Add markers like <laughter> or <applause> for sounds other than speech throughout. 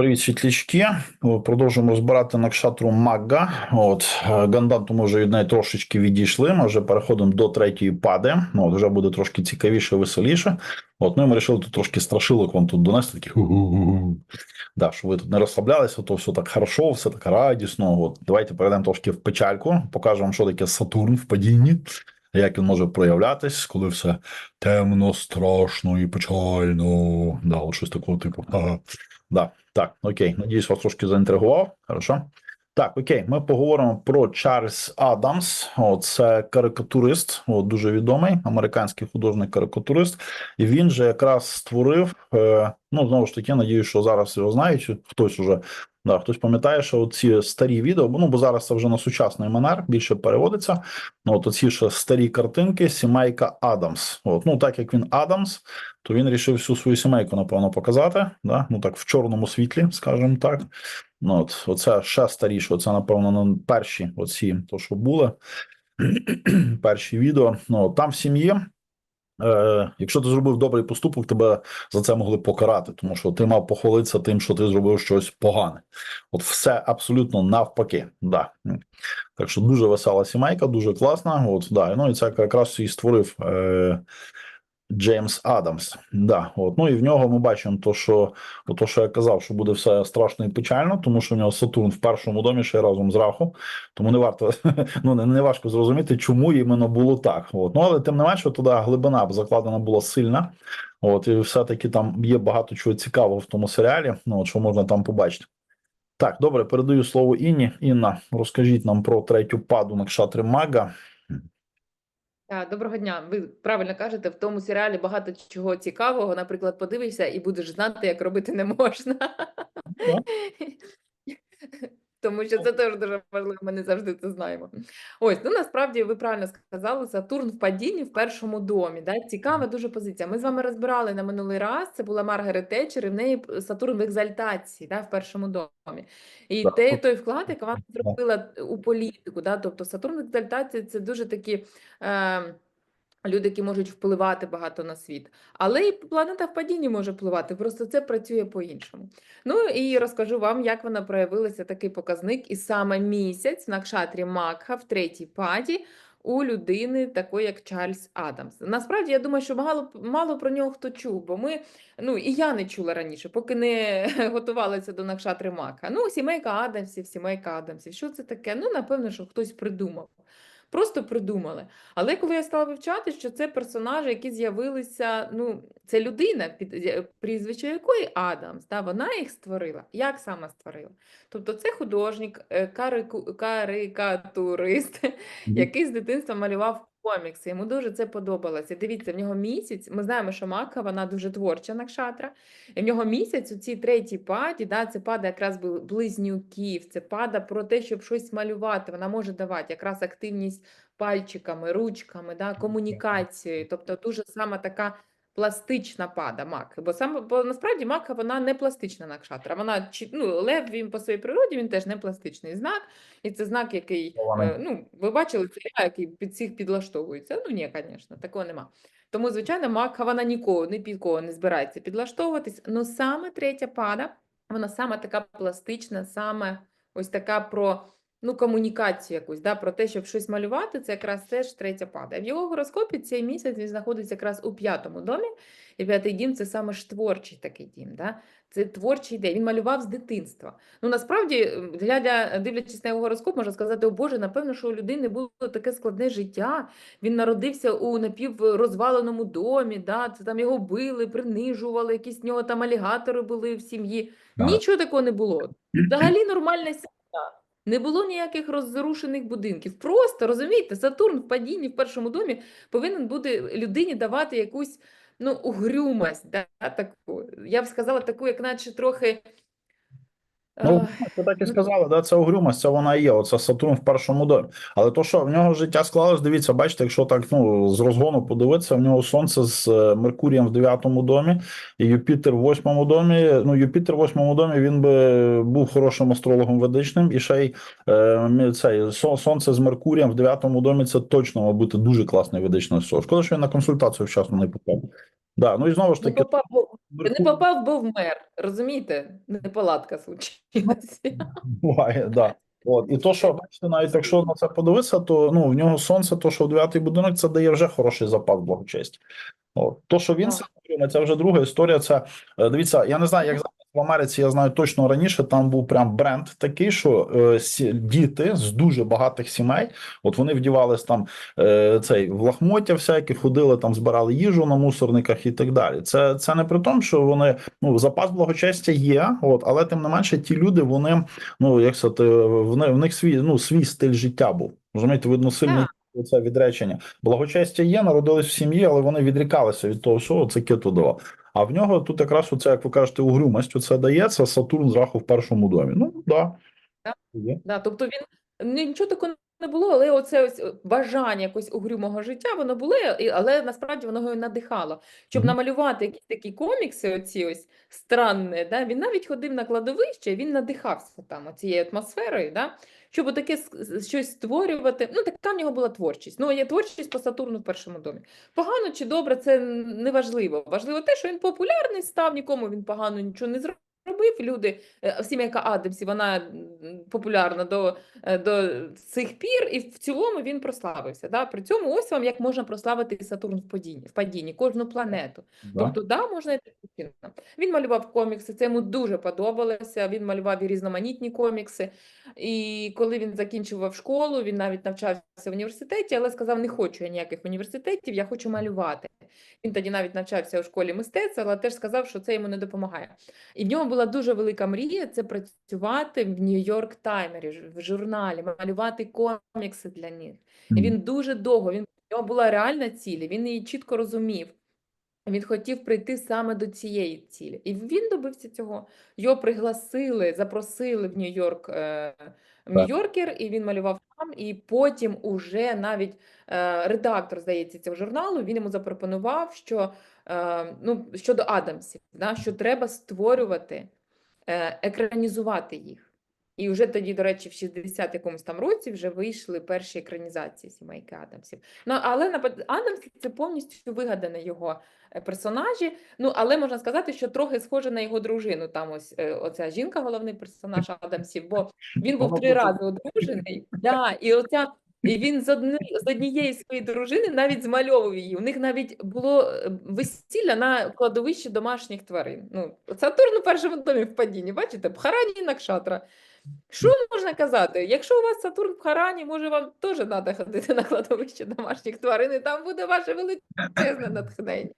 Привіт, світлячки. Продовжуємо розбирати накшатру Магга. От е, Ганданту ми вже від неї трошечки відійшли. Ми вже переходимо до третьої пади. От вже буде трошки цікавіше, веселіше. От, ну і ми вирішили тут трошки страшилок вам тут донести. Такі. Да, щоб ви тут не розслаблялися, то все так хорошо, все так радісно. От давайте перейдемо трошки в печальку, покажемо, що таке Сатурн в падінні. Як він може проявлятись, коли все темно, страшно і печально. Да, от щось такого типу. Ага. Да, так, окей. Надіюсь, вас трошки заінтригував. Хорошо. Так, окей, ми поговоримо про Чарльз Адамс. О, це карикатурист, о, дуже відомий американський художник-карикатурист. І він же якраз створив. Е, ну, знову ж таки, надію, що зараз його знають. Хтось уже да, хтось пам'ятає, що ці старі відео, ну бо зараз це вже на сучасний манер більше переводиться. Ну, от оці ще старі картинки, сімейка Адамс. От, ну так як він Адамс, то він рішив всю свою сімейку, напевно, показати. Да? Ну так, в чорному світлі, скажімо так. Ну, от, оце ще старіше, оце, напевно, на перші оці, то, що були, <clears throat> перші відео. Ну, там в сім'ї. Е, якщо ти зробив добрий поступок, тебе за це могли покарати, тому що ти мав похвалитися тим, що ти зробив щось погане. От все абсолютно навпаки. Да. Так що дуже весела сімейка, дуже класна. От, да. Ну і це якраз і створив е, Джеймс Адамс. Да, от. Ну і в нього ми бачимо, то, що, то, що я казав, що буде все страшно і печально, тому що в нього Сатурн в першому домі ще разом з Раху. Тому не варто <laughs> ну не, не важко зрозуміти, чому іменно було так. От. Ну але тим не менше, туди глибина закладена була сильна. От, і все-таки там є багато чого цікавого в тому серіалі. Ну, от, що можна там побачити. Так, добре, передаю слово Інні. Інна, розкажіть нам про третю паду на кшатри Мага. Так, доброго дня. Ви правильно кажете, в тому серіалі багато чого цікавого. Наприклад, подивишся і будеш знати, як робити не можна. <laughs> Тому що це теж дуже важливо, ми не завжди це знаємо. Ось, ну насправді ви правильно сказали, Сатурн в падінні в першому домі. Да? Цікава дуже позиція. Ми з вами розбирали на минулий раз. Це була Маргарет Тетчер, і в неї Сатурн в екзальтації да, в першому домі. І Так. те, той вклад, який вона зробила у політику. Да? Тобто Сатурн в екзальтації це дуже такі. Е, Люди, які можуть впливати багато на світ, але і планета в падінні може впливати, просто це працює по-іншому. Ну і розкажу вам, як вона проявилася такий показник, і саме місяць на кшатрі Макха в третій паді у людини, такої як Чарльз Адамс. Насправді я думаю, що мало мало про нього хто чув, бо ми, ну і я не чула раніше, поки не <laughs> готувалася до накшатри Макха. Ну, сімейка Адамсів, сімейка Адамсів. Що це таке? Ну, напевно, що хтось придумав. Просто придумали. Але коли я стала вивчати, що це персонажі, які з'явилися, ну, це людина, під прізвище якої Адамс, та, вона їх створила. Як сама створила? Тобто це художник, е, карику, карикатурист, який з дитинства малював комікси. Йому дуже це подобалося. Дивіться, в нього місяць. Ми знаємо, що Мака вона дуже творча накшатра. І в нього місяць у цій третій паді, да, це пада якраз бл- близнюків, це пада про те, щоб щось малювати. Вона може давати якраз активність пальчиками, ручками, да, комунікацією. Тобто дуже саме така пластична пада мак. Бо саме бо насправді мака вона не пластична накшатра. Вона ну, лев він по своїй природі він теж не пластичний знак, і це знак, який е, ну ви бачили це який під всіх підлаштовується. Ну ні, звісно, такого нема. Тому, звичайно, мака вона нікого ні під кого не збирається підлаштовуватись. Ну саме третя пада, вона саме така пластична, саме ось така про ну, комунікацію якусь, да, про те, щоб щось малювати, це якраз теж третя пада. В його гороскопі цей місяць він знаходиться якраз у п'ятому домі. І п'ятий дім це саме ж творчий такий дім. Да? Це творчий день. Він малював з дитинства. Ну насправді, глядя, дивлячись на його гороскоп, можна сказати, о Боже, напевно, що у людини було таке складне життя. Він народився у напіврозваленому домі, да? це там його били, принижували, якісь в нього там алігатори були в сім'ї. Нічого такого не було. Взагалі нормальна сім'я. Не було ніяких розрушених будинків. Просто розумієте, Сатурн в падінні в першому домі повинен бути людині давати якусь ну, угрюмость. Да, таку. Я б сказала, таку, як наче трохи. Ну, е, ти так і сказали, да, це угрюмость, це вона є. Оце Сатурн в першому домі. Але то, що в нього життя склалось, дивіться, бачите, якщо так ну, з розгону подивитися, в нього Сонце з е, Меркурієм в дев'ятому домі, і Юпітер в восьмому домі. Ну, Юпітер в восьмому домі він би був хорошим астрологом ведичним, і ще й е, цей Сонце з Меркурієм в дев'ятому домі це точно мав бути дуже класний ведичний астролог. Шкода, що він на консультацію вчасно не попав. Да, ну і знову ж Не попав, був, не попав, був мер, Розумієте? Неполадка случилася. Буває, да. От. І то, що бачите, навіть якщо на це подивитися, то ну, в нього сонце, то, що в дев'ятий будинок, це дає вже хороший запас благочесті. От. То, що він це це вже друга історія. Це е, дивіться, я не знаю, як зараз в Америці, я знаю точно раніше, там був прям бренд такий, що е, діти з дуже багатих сімей, от вони вдівались там е, цей в лахмоття всякі, ходили там, збирали їжу на мусорниках і так далі. Це, це не при тому, що вони ну запас благочестя є, от, але тим не менше, ті люди, вони ну як сказати, в в них свій ну свій стиль життя був. Розумієте, видно сильний це відречення. Благочестя є, народились в сім'ї, але вони відрікалися від того, що це кету давав. А в нього тут якраз оце, як ви кажете, угрюмость, це дається Сатурн зраху в першому домі. Ну да. Да. Да, тобто він нічого такого не було, але оце ось е, бажання якось угрюмого життя, воно було, але насправді воно його надихало. Щоб намалювати якісь такі комікси, оці ось странні, да, він навіть ходив на кладовище, він надихався там цією атмосферою, да, щоб с- щось створювати. Ну, така в нього була творчість. Ну, є творчість по Сатурну в першому домі. Погано чи добре, це не важливо. Важливо те, що він популярний став, нікому він погано нічого не зробив. Люди, е, сімейка Адамсів, вона популярна до, е, до цих пір, і в цілому він прославився. Да? При цьому ось вам як можна прославити Сатурн в падінні, в падінні кожну планету. Да. Тобто, да, можна чином. Він малював комікси, це йому дуже подобалося. Він малював і різноманітні комікси. І коли він закінчував школу, він навіть навчався в університеті, але сказав: не хочу я ніяких університетів, я хочу малювати. Він тоді навіть навчався у школі мистецтва, але теж сказав, що це йому не допомагає. І в нього була дуже велика мрія це працювати в Нью-Йорк Таймері, в журналі, малювати комікси для них. І він дуже довго, він, в нього була реальна ціль, він її чітко розумів. Він хотів прийти саме до цієї цілі. І він добився цього. Його пригласили, запросили в Нью-Йорк, е, Нью-Йоркер, і він малював там. І потім уже навіть е, редактор, здається, цього журналу, він йому запропонував, що е, ну, щодо Адамсів, да, що треба створювати, е, екранізувати їх. І вже тоді, до речі, в 60 якомусь там році вже вийшли перші екранізації сімейки Адамсів. Ну, але напад- Адамси це повністю вигадані його е, персонажі. Ну, але можна сказати, що трохи схоже на його дружину. Там ось е, оця жінка, головний персонаж Адамсів, бо він був три рази одружений. Да, і оця. І він з одни, з однієї своєї дружини навіть змальовував її. У них навіть було е, весілля на кладовищі домашніх тварин. Ну, Сатурн у першому домі в падінні, бачите, Бхарані Накшатра. Що можна казати? Якщо у вас Сатурн в Харані, може вам теж треба ходити на кладовище домашніх тварин, і там буде ваше величезне натхнення.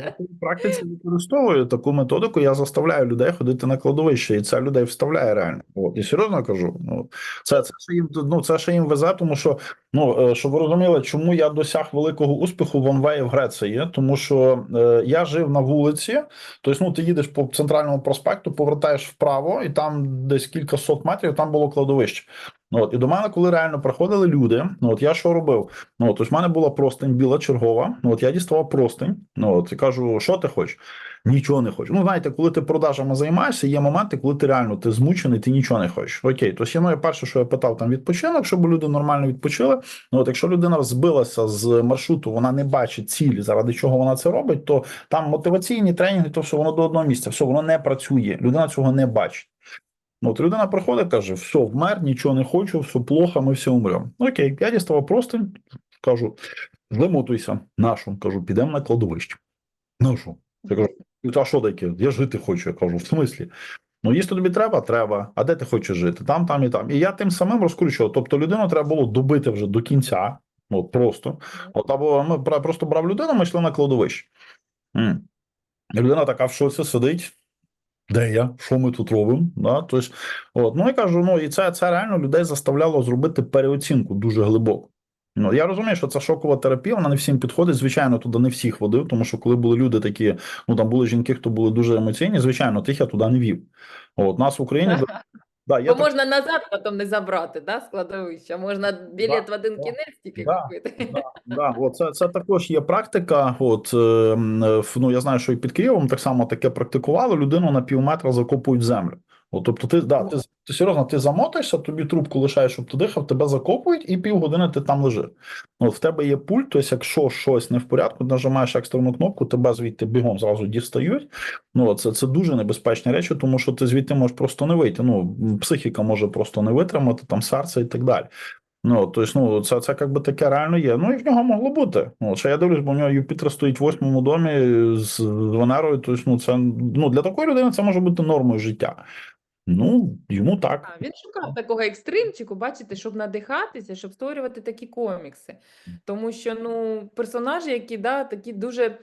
Я в практиці використовую таку методику. Я заставляю людей ходити на кладовище, і це людей вставляє реально. От і серйозно кажу. Ну це, це ще їм ну це ще їм везе, тому що ну е, щоб ви розуміли, чому я досяг великого успіху в Амвеї в Греції, тому що е, я жив на вулиці. Тобто, ну ти їдеш по центральному проспекту, повертаєш вправо, і там десь кілька сот метрів там було кладовище. Ну, от, і до мене, коли реально приходили люди, ну от я що робив? Ну от в мене була простень біла чергова. Ну от я діставав простень. Ну от і кажу, що ти хочеш? Нічого не хочу. Ну, знаєте, коли ти продажами займаєшся, є моменти, коли ти реально ти змучений, ти нічого не хочеш. Окей, то ну, я перше, що я питав, там відпочинок, щоб люди нормально відпочили. Ну от якщо людина збилася з маршруту, вона не бачить цілі, заради чого вона це робить, то там мотиваційні тренінги, то все воно до одного місця, все воно не працює. Людина цього не бачить. Ну, от людина приходить, каже: все, вмер, нічого не хочу, все плохо, ми всі умремо. Окей, я діставав простень, кажу, злемотуйся, нашу. Кажу, підемо на кладовище. Ну? Я кажу, а що таке? Я жити хочу. Я кажу, в смислі? Ну, їсти тобі треба, треба. А де ти хочеш жити? Там, там і там. І я тим самим розкручував. Тобто людину треба було добити вже до кінця. От просто. От або ми просто брав людину, ми йшли на кладовище. Людина така в шоці сидить. Де я? Що ми тут робимо? Да? Тобто, от, ну я кажу, ну і це, це реально людей заставляло зробити переоцінку дуже глибоко. Ну, я розумію, що це шокова терапія, вона не всім підходить. Звичайно, туди не всіх водив, тому що коли були люди такі, ну там були жінки, хто були дуже емоційні, звичайно, тих я туди не вів. От нас в Україні <laughs> да, я Бо так- можна назад потім не забрати, да, складовища. Можна білет в один да, кінець тільки да, купити. Да, да, от це, це також є практика. От е, ну я знаю, що і під Києвом так само таке практикували. Людину на пів метра закопують в землю. От, тобто, ти, да, ти, ти серйозно, ти замотаєшся, тобі трубку лишаєш, щоб ти дихав, тебе закопують, і півгодини ти там лежиш. От в тебе є пульт, тобто, якщо щось не в порядку, нажимаєш екстрену кнопку, тебе звідти бігом зразу дістають. Ну, це, це дуже небезпечні речі, тому що ти звідти можеш просто не вийти. Ну, психіка може просто не витримати, там серце і так далі. Ну, тобто, ну, це, це як би таке реально є. Ну, і в нього могло бути. Ну, ще я дивлюсь, бо в нього Юпітер стоїть в восьмому домі з Венерою. Тобто, ну, це, ну, для такої людини це може бути нормою життя. Ну, йому так. А, Він шукав такого екстримчику, бачите, щоб надихатися, щоб створювати такі комікси. Тому що ну, персонажі, які да, такі дуже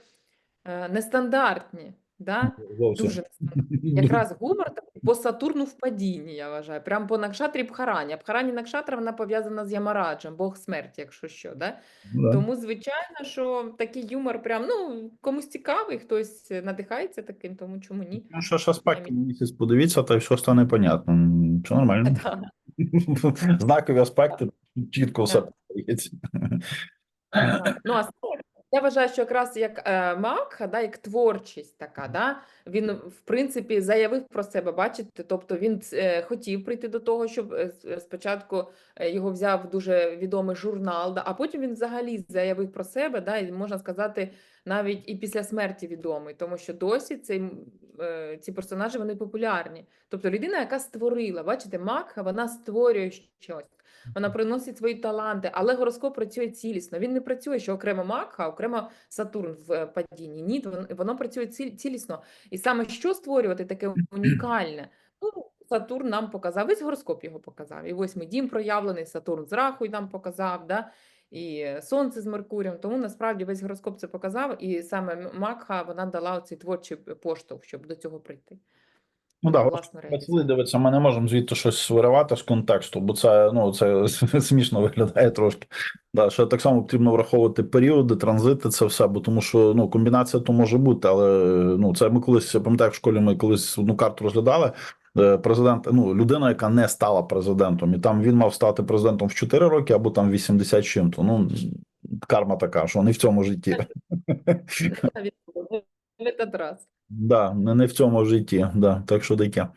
е, нестандартні. Да? Зовсім. Дуже. <laughs> Якраз гумор такий по Сатурну в падінні, я вважаю. Прямо по Накшатрі Бхарані. Бхарані Накшатра вона пов'язана з Ямараджем, Бог смерті, якщо що. Да? Да. Тому, звичайно, що такий юмор прям, ну, комусь цікавий, хтось надихається таким, тому чому ні? Ну, що ж аспекти місяць подивіться, та й все стане понятно. Все нормально. <laughs> Да. Знакові аспекти чітко все подається. Ну, а <laughs> я вважаю, що якраз як е, Макха, да, як творчість така, да, він, в принципі, заявив про себе, бачите, тобто він е, хотів прийти до того, щоб е, е, спочатку е, його взяв дуже відомий журнал, да, а потім він взагалі заявив про себе, да, і можна сказати, навіть і після смерті відомий, тому що досі цей, е, ці персонажі вони популярні. Тобто людина, яка створила, бачите, Макха, вона створює щось. Вона приносить свої таланти, але гороскоп працює цілісно. Він не працює, що окремо Макха, окремо Сатурн в е, падінні. Ні, воно працює цілісно. І саме що створювати таке унікальне? Ну, Сатурн нам показав, весь гороскоп його показав. І восьмий дім проявлений, Сатурн з Рахою нам показав, да? і е, Сонце з Меркурієм. Тому насправді весь гороскоп це показав, і саме Макха вона дала цей творчий поштовх, щоб до цього прийти. Ну власної дивиться, ми не можемо звідти щось виривати з контексту, бо це ну це <laughs> смішно виглядає трошки. Да, ще так само потрібно враховувати періоди, транзити, це все, бо тому що ну комбінація то може бути, але ну це ми колись я пам'ятаю, в школі ми колись одну карту розглядали. е, Президент, ну людина, яка не стала президентом, і там він мав стати президентом в 4 роки або там 80 чим-то. Ну карма така, що не в цьому житті. <laughs> Раз. Да, не, не в цьому житті, да, так що таке.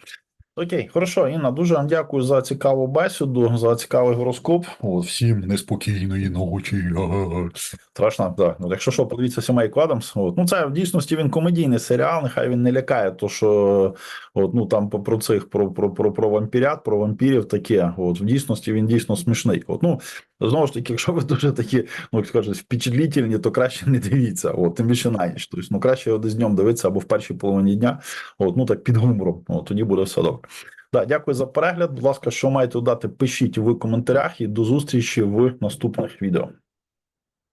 Окей, хорошо, Інна, дуже вам дякую за цікаву бесіду, за цікавий гороскоп. От, всім неспокійної ночі. <laughs> Страшно, так. Ну, якщо що, подивіться сімейку Адамс. От. Ну, це в дійсності він комедійний серіал, нехай він не лякає, то що от, ну, там про цих, про, про, про, про вампірят, про вампірів таке. От, в дійсності він дійсно смішний. От, ну, знову ж таки, якщо ви дуже такі, ну, як кажуть, впечатлительні, то краще не дивіться. От, тим більше на ніч. Тобто, ну, краще його десь днем дивитися або в першій половині дня. От, ну так під гумором. От, тоді буде все добре. Да, дякую за перегляд. Будь ласка, що маєте додати, пишіть в коментарях і до зустрічі в наступних відео.